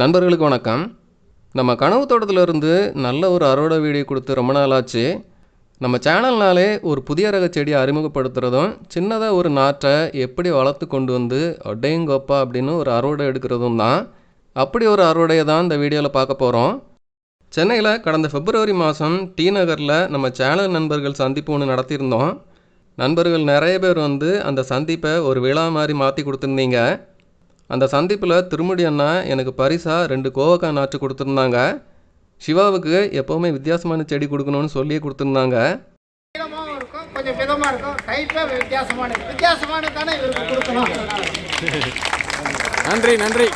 நண்பர்களுக்கு வணக்கம். நம்ம கனவு தோட்டத்திலிருந்து நல்ல ஒரு அறுவடை வீடியோ கொடுத்து ரொம்ப நாள் ஆச்சு நம்ம சேனல்னாலே ஒரு புதிய ரக செடியை அறிமுகப்படுத்துகிறதும் சின்னதாக ஒரு நாற்றை எப்படி வளர்த்து கொண்டு வந்து ஒட்டையங்கொப்பா அப்படின்னு ஒரு அறுவடை எடுக்கிறதும் தான். அப்படி ஒரு அறுவடையை தான் இந்த வீடியோவில் பார்க்க போகிறோம் சென்னையில் கடந்த பிப்ரவரி மாதம் டி நகரில் நம்ம சேனல் நண்பர்கள் சந்திப்பு ஒன்று நடத்தியிருந்தோம். நண்பர்கள் நிறைய பேர் வந்து அந்த சந்திப்பை ஒரு விழா மாதிரி மாற்றி கொடுத்துருந்தீங்க. அந்த சந்திப்பில் திருமுடி அண்ணா எனக்கு பரிசாக ரெண்டு கோவக்காய் நாற்று கொடுத்துருந்தாங்க. சிவாவுக்கு எப்போவுமே வித்தியாசமான செடி கொடுக்கணும்னு சொல்லி கொடுத்துருந்தாங்க. நீளமாவும் இருக்கும் கொஞ்சம் விதமா இருக்கும் டைப்பாக வித்தியாசமான வித்தியாசமான தானே இவருக்கு கொடுக்கணும். நன்றி நன்றி.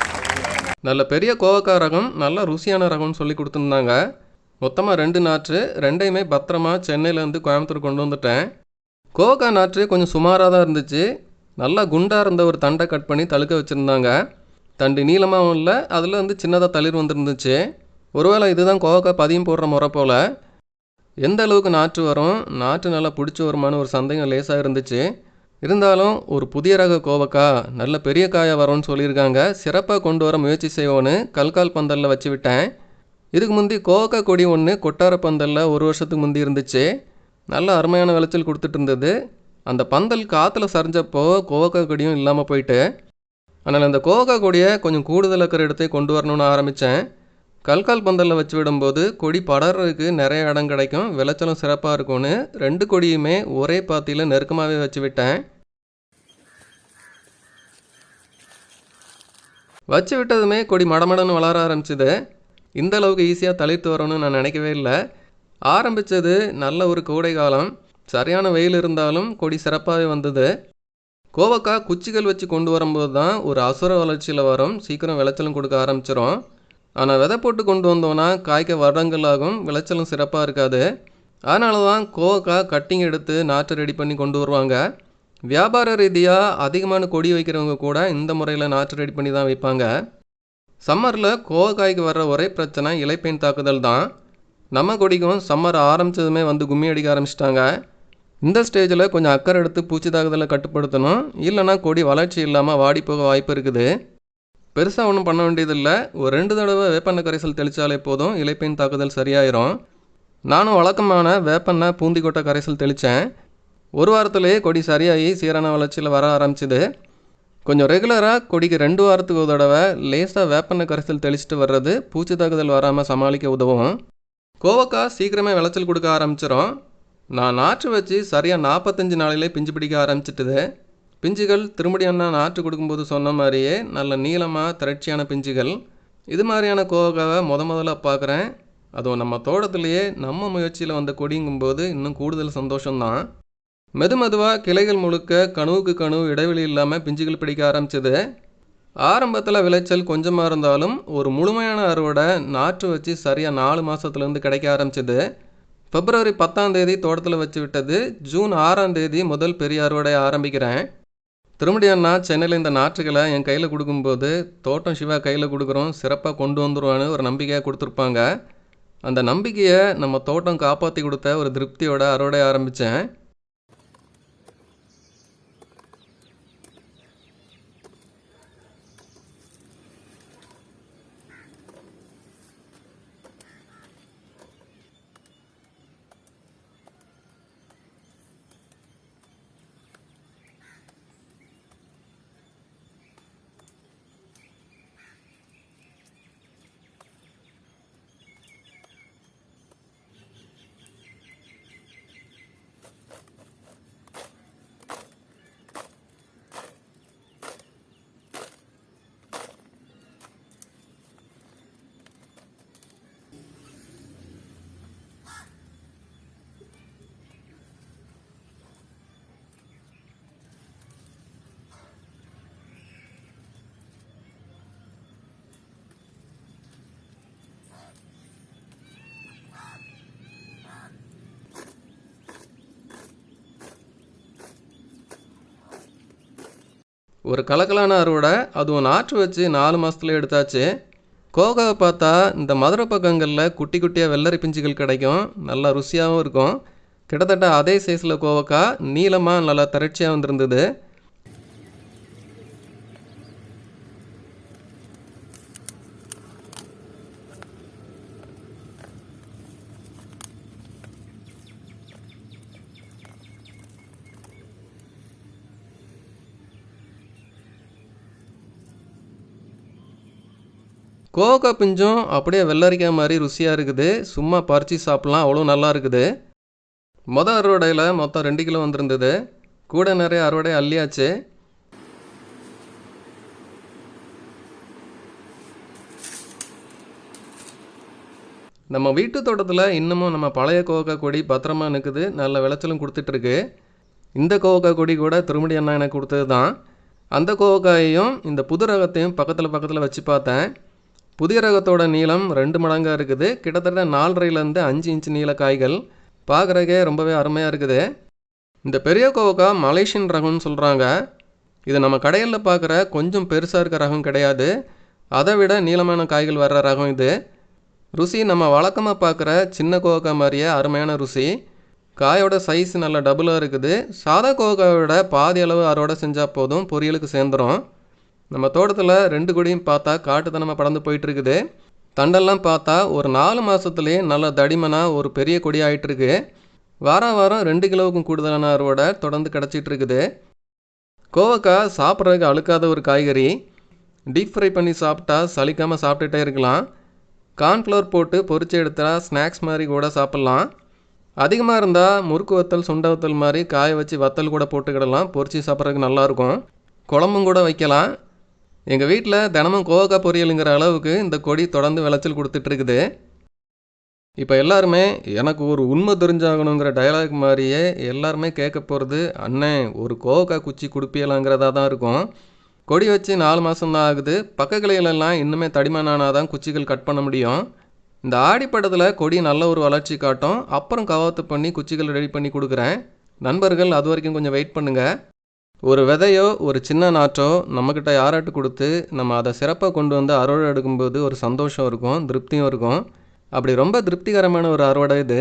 நல்ல பெரிய கோவக்காய் ரகம் நல்ல ருசியான ரகம்னு சொல்லி கொடுத்துருந்தாங்க. மொத்தமாக ரெண்டு நாற்று ரெண்டையுமே பத்திரமா சென்னையிலேருந்து கோயம்புத்தூர் கொண்டு வந்துட்டேன். கோவக்காய் நாற்று கொஞ்சம் சுமாராக தான் இருந்துச்சு. நல்லா குண்டாக இருந்த ஒரு தண்டை கட் பண்ணி தழுக்க வச்சுருந்தாங்க. தண்டு நீளமாகவும் இல்லை அதில் வந்து சின்னதாக தளிர் வந்துருந்துச்சு. ஒருவேளை இதுதான் கோவக்காய் பதியம் போடுற முறை போல். எந்த அளவுக்கு நாற்று வரும்? நாற்று நல்லா பிடிச்சி வருமானு ஒரு சந்தேகம் லேசாக இருந்துச்சு. இருந்தாலும் ஒரு புதிய ரக கோவக்காய் நல்ல பெரிய காயாக வரும்னு சொல்லியிருக்காங்க. சிறப்பாக கொண்டு வர முயற்சி செய்வோன்னு கல்கால் பந்தலில் வச்சு விட்டேன். இதுக்கு முந்தி கோவக்காய் கொடி ஒன்று கொட்டார பந்தலில் ஒரு வருஷத்துக்கு முந்தி இருந்துச்சு. நல்ல அருமையான விளைச்சல் கொடுத்துட்டு இருந்தது. அந்த பந்தல் காற்றுல சரிஞ்சப்போ கோவக்காய் கொடியும் இல்லாமல் போயிட்டு ஆனால் அந்த கோவக்காய் கொடியை கொஞ்சம் கூடுதல் இருக்கிற இடத்தை கொண்டு வரணும்னு ஆரம்பித்தேன் கல்கால் பந்தலில் வச்சு விடும்போது கொடி படறதுக்கு நிறைய இடம் கிடைக்கும் விளைச்சலும் சிறப்பாக இருக்கும்னு ரெண்டு கொடியுமே ஒரே பாத்தியில் நெருக்கமாகவே வச்சு விட்டேன். வச்சு விட்டதுமே கொடி மடமடன்னு வளர ஆரம்பிச்சுது. இந்த அளவுக்கு ஈஸியாக தளிர்த்து வரணும்னு நான் நினைக்கவே இல்லை. ஆரம்பித்தது நல்ல ஒரு கோடை காலம். சரியான வெயில் இருந்தாலும் கொடி சிறப்பாகவே வந்தது. கோவக்காய் குச்சிகள் வச்சு கொண்டு வரும்போது தான் ஒரு அசுர வளர்ச்சியில் வரும். சீக்கிரம் விளைச்சலும் கொடுக்க ஆரம்பிச்சிடும் ஆனால் விதை போட்டு கொண்டு வந்தோன்னா காய்க்க வருடங்கள் ஆகும் விளைச்சலும் சிறப்பாக இருக்காது. அதனால தான் கோவக்காய் கட்டிங் எடுத்து நாற்று ரெடி பண்ணி கொண்டு வருவாங்க. வியாபார ரீதியாக அதிகமான கொடி வைக்கிறவங்க கூட இந்த முறையில் நாற்று ரெடி பண்ணி தான் வைப்பாங்க. சம்மரில் கோவக்காய்க்கு வர்ற ஒரே பிரச்சனை இலைப்பெயின் தாக்குதல் தான். நம்ம கொடிக்கும் சம்மர் ஆரம்பித்ததுமே வந்து கும்மி அடிக்க ஆரம்பிச்சிட்டாங்க. இந்த ஸ்டேஜில் கொஞ்சம் அக்கறை எடுத்து பூச்சி தாக்குதலை கட்டுப்படுத்தணும். இல்லைன்னா கொடி வளர்ச்சி இல்லாமல் வாடி போக வாய்ப்பு இருக்குது. பெருசாக ஒன்றும் பண்ண வேண்டியதில்லை. ஒரு ரெண்டு தடவை வேப்பெண்ணெய் கரைசல் தெளித்தாலே போதும். இலைப்பின் தாக்குதல் சரியாயிரும். நானும் வழக்கமான வேப்பெண்ணெய் பூந்திக்கொட்டை கரைசல் தெளித்தேன் ஒரு வாரத்திலேயே கொடி சரியாகி சீரான வளர்ச்சியில் வர ஆரம்பிச்சிது. கொஞ்சம் ரெகுலராக கொடிக்கு ரெண்டு வாரத்துக்கு ஒரு தடவை லேசாக வேப்பெண்ணெய் கரைசல் தெளிச்சிட்டு வர்றது பூச்சி தாக்குதல் வராமல் சமாளிக்க உதவும். கோவக்காய் சீக்கிரமே விளைச்சல் கொடுக்க ஆரம்பிச்சிடும் நான் நாற்று வச்சு சரியாக நாற்பத்தஞ்சு நாளிலே பிஞ்சு பிடிக்க ஆரம்பிச்சிட்டுது. பிஞ்சுகள் திரும்படி அண்ணா நாற்று கொடுக்கும்போது சொன்ன மாதிரியே நல்ல நீளமாக திரட்சியான பிஞ்சுகள். இது மாதிரியான கோவக்காவை முத முதல்ல பார்க்குறேன். அதுவும் நம்ம தோட்டத்திலேயே நம்ம முயற்சியில் வந்த கொடிங்கும்போது இன்னும் கூடுதல் சந்தோஷம்தான். மெது மெதுவாக கிளைகள் முழுக்க கனவுக்கு கனவு இடைவெளி இல்லாமல் பிஞ்சுகள் பிடிக்க ஆரம்பிச்சது. ஆரம்பத்தில் விளைச்சல் கொஞ்சமாக இருந்தாலும் ஒரு முழுமையான அறுவடை நாற்று வச்சு சரியாக நாலு மாதத்துலேருந்து கிடைக்க ஆரம்பிச்சிது. பிப்ரவரி பத்தாம் தேதி தோட்டத்தில் வச்சு விட்டது. ஜூன் ஆறாம் தேதி முதல் பெரிய அறுவடை ஆரம்பிக்கிறேன். திருமடி அண்ணா சென்னையில் இந்த நாற்றுகளை என் கையில் கொடுக்கும்போது தோட்டம் சிவா கையில் கொடுக்குறோம் சிறப்பாக கொண்டு வந்துருவான்னு ஒரு நம்பிக்கையாக கொடுத்துருப்பாங்க. அந்த நம்பிக்கையை நம்ம தோட்டம் காப்பாற்றி கொடுத்த ஒரு திருப்தியோட அறுவடை ஆரம்பித்தேன் ஒரு கலக்கலான அறுவடை அதுவும் நாற்று வச்சு நாலு மாதத்துல எடுத்தாச்சு. கோகாவை பார்த்தா இந்த மதுரை பக்கங்களில் குட்டி குட்டியாக வெள்ளரி பிஞ்சுகள் கிடைக்கும். நல்லா ருசியாகவும் இருக்கும். கிட்டத்தட்ட அதே சைஸில் கோவக்காய் நீளமாக நல்லா தரட்சியாக வந்திருந்தது கோவக்காய் பிஞ்சும் அப்படியே வெள்ளரிக்காய் மாதிரி ருசியாக இருக்குது. சும்மா பறித்து சாப்பிட்லாம். அவ்வளோ நல்லா இருக்குது. மொதல் அறுவடையில் மொத்தம் ரெண்டு கிலோ வந்திருந்தது. கூட நிறைய அறுவடை அள்ளியாச்சு. நம்ம வீட்டு தோட்டத்தில் இன்னமும் நம்ம பழைய கோவக்காய் கொடி பத்திரமா நிற்குது நல்ல விளைச்சலும் கொடுத்துட்ருக்கு இந்த கோவக்காய் கொடி கூட திருமடி அண்ணா எனக்கு கொடுத்தது தான் அந்த கோவக்காயையும் இந்த புது ரகத்தையும் பக்கத்தில் பக்கத்தில் வச்சு பார்த்தேன். புதிய ரகத்தோட நீளம் ரெண்டு மடங்காக இருக்குது. கிட்டத்தட்ட நாலரைலேருந்து அஞ்சு இன்ச் நீள காய்கள். பார்க்குறக்கே ரொம்பவே அருமையாக இருக்குது. இந்த பெரிய கோவக்காய் மலேசியன் ரகம்னு சொல்கிறாங்க இது நம்ம கடைகளில் பார்க்குற கொஞ்சம் பெருசாக இருக்க ரகம் கிடையாது. அதை விட நீளமான காய்கள் வர்ற ரகம் இது. ருசி நம்ம வழக்கமாக பார்க்குற சின்ன கோவக்காய் மாதிரியே அருமையான ருசி. காயோட சைஸ் நல்ல டபுளாக இருக்குது. சாதா கோவக்காயோட பாதி அளவு அறுவடை செஞ்சால் போதும் பொரியலுக்கு சேர்ந்துடும் நம்ம தோட்டத்தில் ரெண்டு கொடியும் பார்த்தா காட்டுத்தனமாக படந்து போயிட்டுருக்குது. தண்டெல்லாம் பார்த்தா ஒரு நாலு மாதத்துலேயே நல்ல தடிமனாக ஒரு பெரிய கொடி ஆகிட்டுருக்கு வாரம் வாரம் ரெண்டு கிலோவுக்கும் கூடுதலான அறுவடை தொடர்ந்து கிடச்சிட்டு இருக்குது கோவக்காய் சாப்பிட்றதுக்கு அழுக்காத ஒரு காய்கறி. டீப் ஃப்ரை பண்ணி சாப்பிட்டா சலிக்காமல் சாப்பிட்டுட்டே இருக்கலாம். கார்ன்ஃப்ளவர் போட்டு பொரிச்சு எடுத்தா ஸ்நாக்ஸ் மாதிரி கூட சாப்பிட்லாம். அதிகமாக இருந்தால் முறுக்கு வத்தல் சுண்ட வத்தல் மாதிரி காய வச்சு வத்தல் கூட போட்டுக்கிடலாம். பொரிச்சு சாப்பிட்றதுக்கு நல்லாயிருக்கும் குழம்பும் கூட வைக்கலாம். எங்கள் வீட்டில் தினமும் கோவக்காய் பொரியலுங்கிற அளவுக்கு இந்த கொடி தொடர்ந்து விளைச்சல் கொடுத்துட்ருக்குது. இப்போ எல்லாருமே எனக்கு ஒரு உண்மை தெரிஞ்சாகணுங்கிற டயலாக் மாதிரியே எல்லாருமே கேட்க போகிறது அண்ணே ஒரு கோவக்காய் குச்சி குடுப்பியலாங்கிறதா தான் இருக்கும். கொடி வச்சு நாலு மாதம்தான் ஆகுது. பக்க கிளைகளெல்லாம் இன்னுமே தடிமனானால் தான் குச்சிகள் கட் பண்ண முடியும். இந்த ஆடிப்படத்தில் கொடி நல்ல ஒரு வளர்ச்சி காட்டும். அப்புறம் கவாத்து பண்ணி குச்சிகள் ரெடி பண்ணி கொடுக்குறேன். நண்பர்கள் அது வரைக்கும் கொஞ்சம் வெயிட் பண்ணுங்கள் ஒரு விதையோ ஒரு சின்ன நாற்றோ நம்மக்கிட்ட யாராட்டு கொடுத்து நம்ம அதை சிறப்பாக கொண்டு வந்து அறுவடை எடுக்கும்போது ஒரு சந்தோஷம் இருக்கும் திருப்தியும் இருக்கும். அப்படி ரொம்ப திருப்திகரமான ஒரு அறுவடை இது.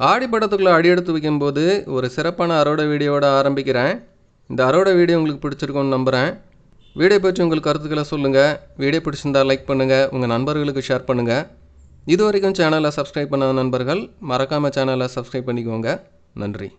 ஆடிப்படத்துக்குள்ளே அடி எடுத்து வைக்கும்போது ஒரு சிறப்பான அறுவடை வீடியோவோட ஆரம்பிக்கிறேன். இந்த அறுவடை வீடியோ உங்களுக்கு பிடிச்சிருக்கும்னு நம்புகிறேன் வீடியோ பற்றி உங்களுக்கு கருத்துக்களை சொல்லுங்கள் வீடியோ பிடிச்சிருந்தா லைக் பண்ணுங்கள் உங்கள் நண்பர்களுக்கு ஷேர் பண்ணுங்கள் இது வரைக்கும் சேனலை சப்ஸ்கிரைப் பண்ணாத நண்பர்கள் மறக்காமல் சேனலை சப்ஸ்கிரைப் பண்ணிக்கோங்க. நன்றி.